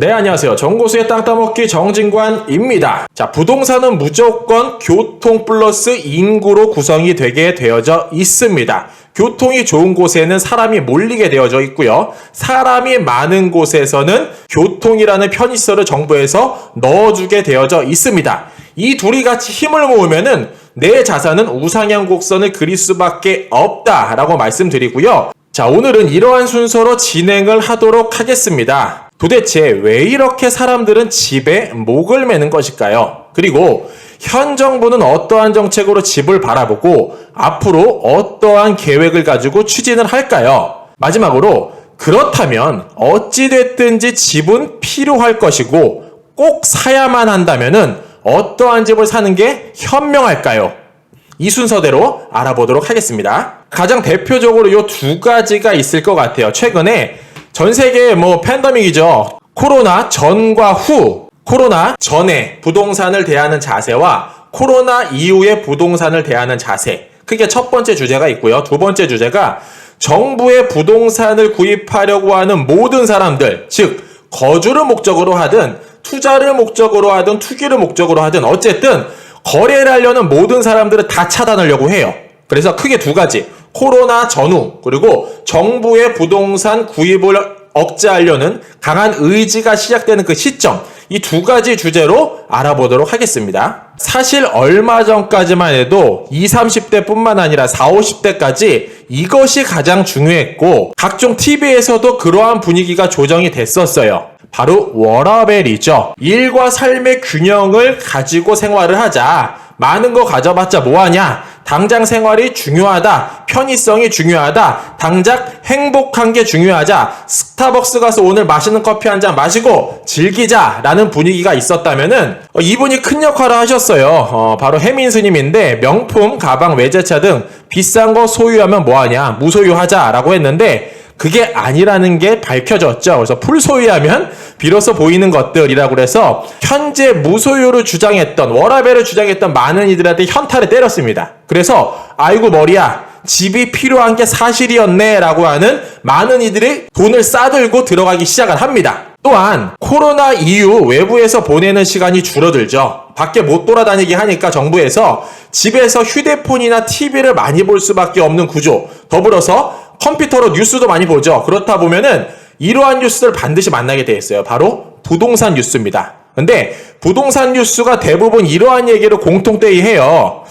네, 안녕하세요. 정고수의 땅 따먹기 정진관입니다. 자, 부동산은 무조건 교통 플러스 인구로 구성이 되게 되어져 있습니다. 교통이 좋은 곳에는 사람이 몰리게 되어져 있고요. 사람이 많은 곳에서는 교통이라는 편의시설을 정부에서 넣어주게 되어져 있습니다. 이 둘이 같이 힘을 모으면은 내 자산은 우상향 곡선을 그릴 수밖에 없다라고 말씀드리고요. 자, 오늘은 이러한 순서로 진행을 하도록 하겠습니다. 도대체 왜 이렇게 사람들은 집에 목을 매는 것일까요? 그리고 현 정부는 어떠한 정책으로 집을 바라보고 앞으로 어떠한 계획을 가지고 추진을 할까요? 마지막으로 그렇다면 어찌됐든지 집은 필요할 것이고 꼭 사야만 한다면은 어떠한 집을 사는 게 현명할까요? 이 순서대로 알아보도록 하겠습니다. 가장 대표적으로 요두 가지가 있을 것 같아요. 최근에 전 세계 뭐 팬데믹이죠. 코로나 전과 후, 코로나 전에 부동산을 대하는 자세와 코로나 이후에 부동산을 대하는 자세. 그게 첫 번째 주제가 있고요. 두 번째 주제가 정부의 부동산을 구입하려고 하는 모든 사람들, 즉 거주를 목적으로 하든 투자를 목적으로 하든 투기를 목적으로 하든 어쨌든 거래를 하려는 모든 사람들을 다 차단하려고 해요. 그래서 크게 두 가지. 코로나 전후, 그리고 정부의 부동산 구입을 억제하려는 강한 의지가 시작되는 그 시점. 이 두 가지 주제로 알아보도록 하겠습니다. 사실 얼마 전까지만 해도 20, 30대 뿐만 아니라 40, 50대까지 이것이 가장 중요했고, 각종 TV에서도 그러한 분위기가 조정이 됐었어요. 바로 워라벨이죠. 일과 삶의 균형을 가지고 생활을 하자. 많은 거 가져봤자 뭐하냐? 당장 생활이 중요하다. 편의성이 중요하다. 당장 행복한 게 중요하자. 스타벅스 가서 오늘 맛있는 커피 한 잔 마시고 즐기자. 라는 분위기가 있었다면은 어, 이분이 큰 역할을 하셨어요. 어, 바로 해민 스님인데 명품, 가방, 외제차 등 비싼 거 소유하면 뭐하냐? 무소유하자. 라고 했는데 그게 아니라는 게 밝혀졌죠. 그래서 풀 소유하면 비로소 보이는 것들이라고 그래서 현재 무소유를 주장했던 워라벨을 주장했던 많은 이들한테 현타를 때렸습니다. 그래서 아이고 머리야 집이 필요한 게 사실이었네 라고 하는 많은 이들이 돈을 싸들고 들어가기 시작을 합니다. 또한 코로나 이후 외부에서 보내는 시간이 줄어들죠. 밖에 못 돌아다니게 하니까 정부에서 집에서 휴대폰이나 TV를 많이 볼 수밖에 없는 구조. 더불어서 컴퓨터로 뉴스도 많이 보죠. 그렇다 보면은 이러한 뉴스를 반드시 만나게 돼 있어요. 바로 부동산 뉴스입니다. 근데 부동산 뉴스가 대부분 이러한 얘기를 공통되이 해요.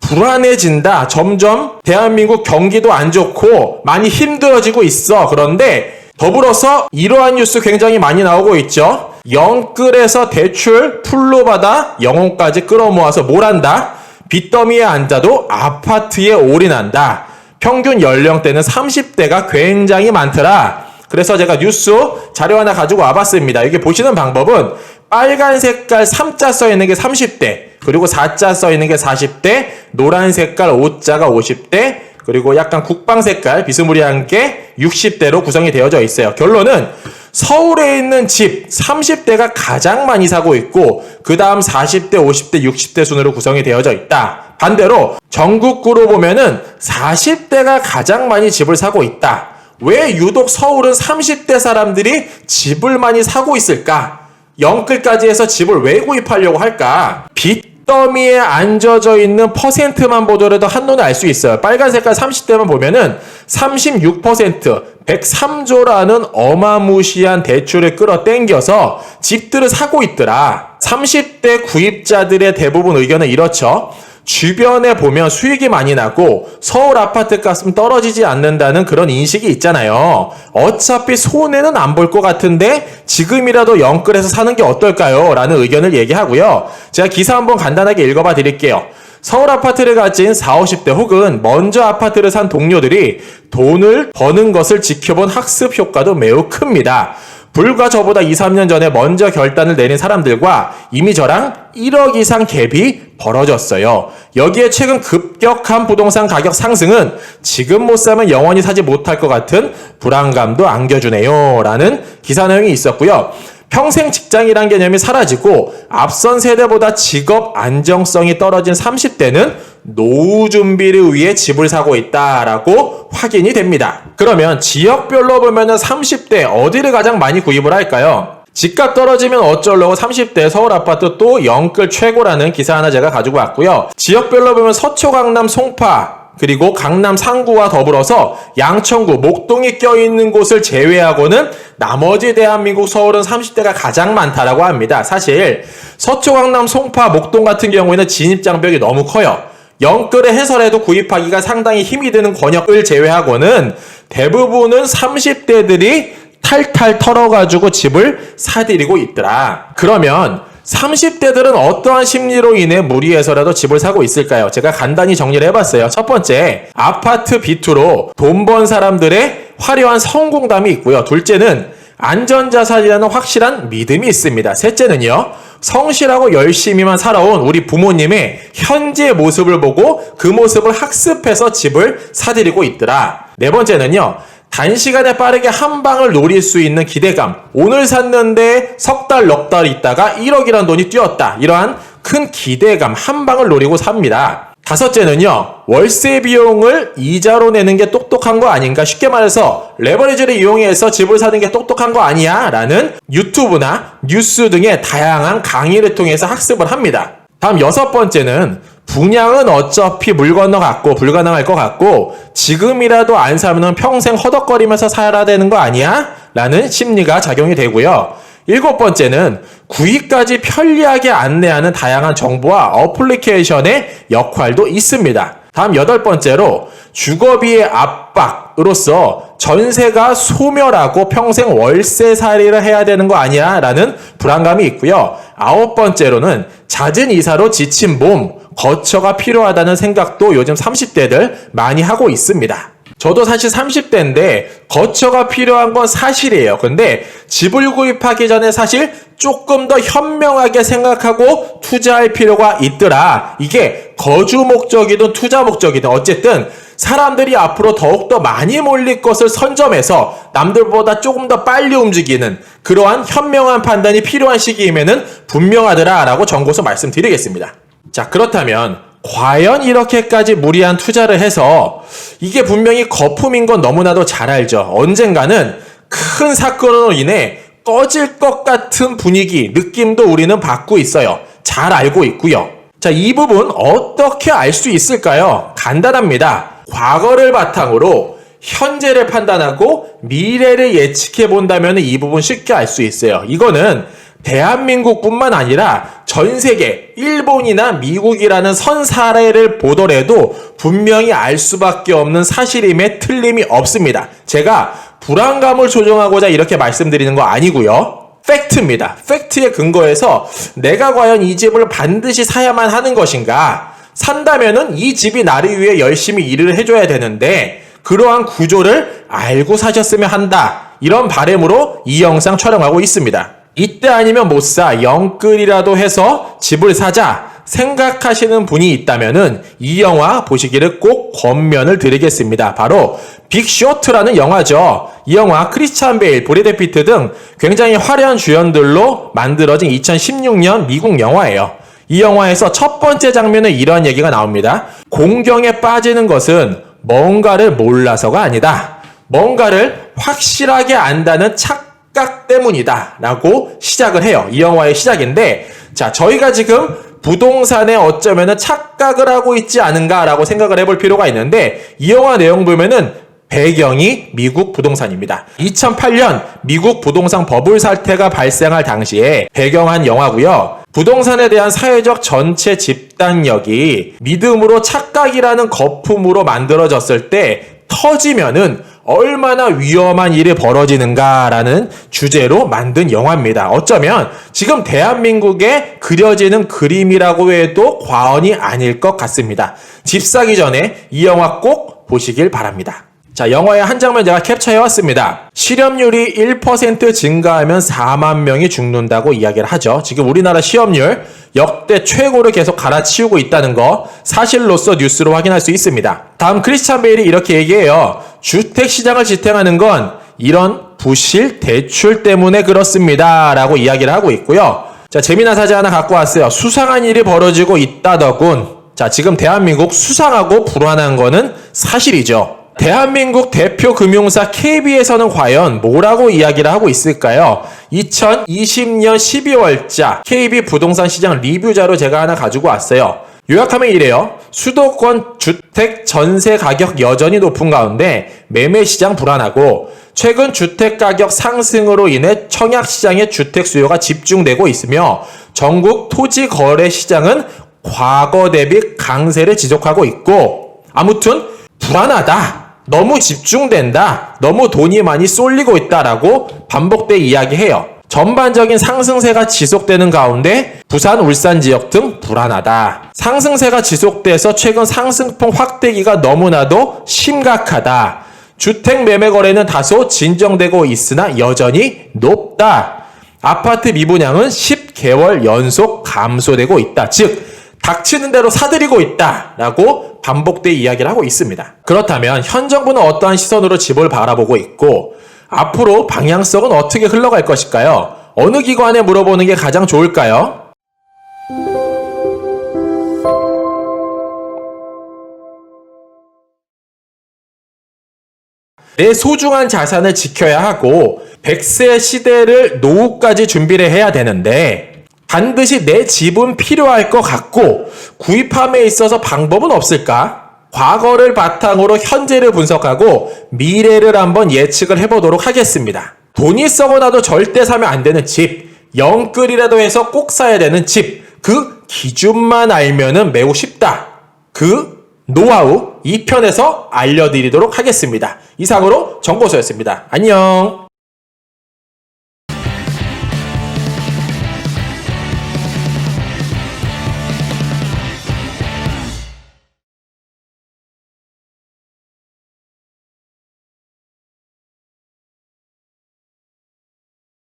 불안해진다. 점점 대한민국 경기도 안 좋고 많이 힘들어지고 있어. 그런데 더불어서 이러한 뉴스 굉장히 많이 나오고 있죠. 영끌에서 대출 풀로 받아 영혼까지 끌어모아서 뭘 한다? 빚더미에 앉아도 아파트에 올인한다. 평균 연령대는 30대가 굉장히 많더라. 그래서 제가 뉴스 자료 하나 가지고 와봤습니다. 여기 보시는 방법은 빨간 색깔 3자 써 있는 게 30대, 그리고 4자 써 있는 게 40대, 노란 색깔 5자가 50대, 그리고 약간 국방 색깔 비스무리한 게 60대로 구성이 되어져 있어요. 결론은 서울에 있는 집 30대가 가장 많이 사고 있고 그 다음 40대, 50대, 60대 순으로 구성이 되어져 있다. 반대로 전국구로 보면은 40대가 가장 많이 집을 사고 있다. 왜 유독 서울은 30대 사람들이 집을 많이 사고 있을까? 영끌까지 해서 집을 왜 구입하려고 할까? 빚더미에 앉아져 있는 퍼센트만 보더라도 한눈에 알 수 있어요. 빨간 색깔 30대만 보면은 36% 103조라는 어마무시한 대출을 끌어당겨서 집들을 사고 있더라. 30대 구입자들의 대부분 의견은 이렇죠. 주변에 보면 수익이 많이 나고 서울 아파트 값은 떨어지지 않는다는 그런 인식이 있잖아요. 어차피 손해는 안 볼 것 같은데 지금이라도 영끌에서 사는 게 어떨까요? 라는 의견을 얘기하고요. 제가 기사 한번 간단하게 읽어봐 드릴게요. 서울 아파트를 가진 40, 50대 혹은 먼저 아파트를 산 동료들이 돈을 버는 것을 지켜본 학습 효과도 매우 큽니다. 불과 저보다 2, 3년 전에 먼저 결단을 내린 사람들과 이미 저랑 1억 이상 갭이 벌어졌어요. 여기에 최근 급격한 부동산 가격 상승은 지금 못 사면 영원히 사지 못할 것 같은 불안감도 안겨주네요. 라는 기사 내용이 있었고요. 평생 직장이란 개념이 사라지고 앞선 세대보다 직업 안정성이 떨어진 30대는 노후 준비를 위해 집을 사고 있다라고 확인이 됩니다. 그러면 지역별로 보면은 30대 어디를 가장 많이 구입을 할까요? 집값 떨어지면 어쩌려고 30대 서울 아파트 또 영끌 최고라는 기사 하나 제가 가지고 왔고요. 지역별로 보면 서초, 강남, 송파, 그리고 강남 상구와 더불어서 양천구, 목동이 껴있는 곳을 제외하고는 나머지 대한민국 서울은 30대가 가장 많다라고 합니다. 사실 서초, 강남, 송파, 목동 같은 경우에는 진입장벽이 너무 커요. 영끌의 해설에도 구입하기가 상당히 힘이 드는 권역을 제외하고는 대부분은 30대들이 탈탈 털어가지고 집을 사들이고 있더라. 그러면 30대들은 어떠한 심리로 인해 무리해서라도 집을 사고 있을까요? 제가 간단히 정리를 해봤어요. 첫 번째, 아파트 비투로 돈 번 사람들의 화려한 성공담이 있고요. 둘째는 안전자산이라는 확실한 믿음이 있습니다. 셋째는요, 성실하고 열심히만 살아온 우리 부모님의 현재 모습을 보고 그 모습을 학습해서 집을 사들이고 있더라. 네 번째는요, 단시간에 빠르게 한 방을 노릴 수 있는 기대감. 오늘 샀는데 석 달, 넉 달 있다가 1억이란 돈이 뛰었다. 이러한 큰 기대감, 한 방을 노리고 삽니다. 다섯째는요, 월세 비용을 이자로 내는 게 똑똑한 거 아닌가? 쉽게 말해서, 레버리지를 이용해서 집을 사는 게 똑똑한 거 아니야? 라는 유튜브나 뉴스 등의 다양한 강의를 통해서 학습을 합니다. 다음 여섯 번째는, 분양은 어차피 물 건너 갔고 불가능할 것 같고 지금이라도 안 사면 평생 허덕거리면서 살아야 되는 거 아니야? 라는 심리가 작용이 되고요. 일곱 번째는 구입까지 편리하게 안내하는 다양한 정보와 어플리케이션의 역할도 있습니다. 다음 여덟 번째로 주거비의 압박 으로서 전세가 소멸하고 평생 월세살이를 해야 되는 거 아니야? 라는 불안감이 있고요. 아홉 번째로는 잦은 이사로 지친 몸, 거처가 필요하다는 생각도 요즘 30대들 많이 하고 있습니다. 저도 사실 30대인데 거처가 필요한 건 사실이에요. 근데 집을 구입하기 전에 사실 조금 더 현명하게 생각하고 투자할 필요가 있더라. 이게 거주 목적이든 투자 목적이든 어쨌든 사람들이 앞으로 더욱더 많이 몰릴 것을 선점해서 남들보다 조금 더 빨리 움직이는 그러한 현명한 판단이 필요한 시기임에는 분명하더라 라고 정고서 말씀드리겠습니다. 자, 그렇다면 과연 이렇게까지 무리한 투자를 해서 이게 분명히 거품인 건 너무나도 잘 알죠. 언젠가는 큰 사건으로 인해 꺼질 것 같은 분위기, 느낌도 우리는 받고 있어요. 잘 알고 있고요. 자, 이 부분 어떻게 알 수 있을까요? 간단합니다. 과거를 바탕으로 현재를 판단하고 미래를 예측해 본다면 이 부분 쉽게 알 수 있어요. 이거는 대한민국뿐만 아니라 전 세계 일본이나 미국이라는 선 사례를 보더라도 분명히 알 수밖에 없는 사실임에 틀림이 없습니다. 제가 불안감을 조정하고자 이렇게 말씀드리는 거 아니고요. 팩트입니다. 팩트에 근거해서 내가 과연 이 집을 반드시 사야만 하는 것인가? 산다면은 이 집이 나를 위해 열심히 일을 해줘야 되는데 그러한 구조를 알고 사셨으면 한다. 이런 바램으로 이 영상 촬영하고 있습니다. 이때 아니면 못 사, 영끌이라도 해서 집을 사자 생각하시는 분이 있다면은 이 영화 보시기를 꼭 권면을 드리겠습니다. 바로 빅쇼트라는 영화죠. 이 영화 크리스찬 베일, 브래드 피트 등 굉장히 화려한 주연들로 만들어진 2016년 미국 영화예요. 이 영화에서 첫 번째 장면에 이런 얘기가 나옵니다. 공경에 빠지는 것은 뭔가를 몰라서가 아니다. 뭔가를 확실하게 안다는 착각 때문이다. 라고 시작을 해요. 이 영화의 시작인데, 자, 저희가 지금 부동산에 어쩌면은 착각을 하고 있지 않은가라고 생각을 해볼 필요가 있는데, 이 영화 내용 보면은 배경이 미국 부동산입니다. 2008년 미국 부동산 버블 사태가 발생할 당시에 배경한 영화고요. 부동산에 대한 사회적 전체 집단력이 믿음으로 착각이라는 거품으로 만들어졌을 때 터지면은 얼마나 위험한 일이 벌어지는가라는 주제로 만든 영화입니다. 어쩌면 지금 대한민국에 그려지는 그림이라고 해도 과언이 아닐 것 같습니다. 집 사기 전에 이 영화 꼭 보시길 바랍니다. 자, 영화의 한 장면 제가 캡처해왔습니다. 실업률이 1% 증가하면 4만 명이 죽는다고 이야기를 하죠. 지금 우리나라 실업률 역대 최고를 계속 갈아치우고 있다는 거 사실로서 뉴스로 확인할 수 있습니다. 다음 크리스찬 베일이 이렇게 얘기해요. 주택 시장을 지탱하는 건 이런 부실 대출 때문에 그렇습니다. 라고 이야기를 하고 있고요. 자, 재미난 사진 하나 갖고 왔어요. 수상한 일이 벌어지고 있다더군. 자, 지금 대한민국 수상하고 불안한 거는 사실이죠. 대한민국 대표 금융사 KB에서는 과연 뭐라고 이야기를 하고 있을까요? 2020년 12월자 KB 부동산 시장 리뷰자로 제가 하나 가지고 왔어요. 요약하면 이래요. 수도권 주택 전세 가격 여전히 높은 가운데 매매 시장 불안하고 최근 주택 가격 상승으로 인해 청약 시장의 주택 수요가 집중되고 있으며 전국 토지 거래 시장은 과거 대비 강세를 지속하고 있고 아무튼 불안하다. 너무 집중된다. 너무 돈이 많이 쏠리고 있다라고 반복돼 이야기해요. 전반적인 상승세가 지속되는 가운데 부산, 울산 지역 등 불안하다. 상승세가 지속돼서 최근 상승폭 확대기가 너무나도 심각하다. 주택 매매 거래는 다소 진정되고 있으나 여전히 높다. 아파트 미분양은 10개월 연속 감소되고 있다. 즉, 닥치는 대로 사들이고 있다. 라고 반복돼 이야기를 하고 있습니다. 그렇다면 현 정부는 어떠한 시선으로 집을 바라보고 있고 앞으로 방향성은 어떻게 흘러갈 것일까요? 어느 기관에 물어보는 게 가장 좋을까요? 내 소중한 자산을 지켜야 하고 100세 시대를 노후까지 준비를 해야 되는데 반드시 내 집은 필요할 것 같고 구입함에 있어서 방법은 없을까? 과거를 바탕으로 현재를 분석하고 미래를 한번 예측을 해보도록 하겠습니다. 돈이 썩어나도 절대 사면 안 되는 집, 영끌이라도 해서 꼭 사야 되는 집, 그 기준만 알면은 매우 쉽다. 그 노하우 2편에서 알려드리도록 하겠습니다. 이상으로 정보소였습니다. 안녕!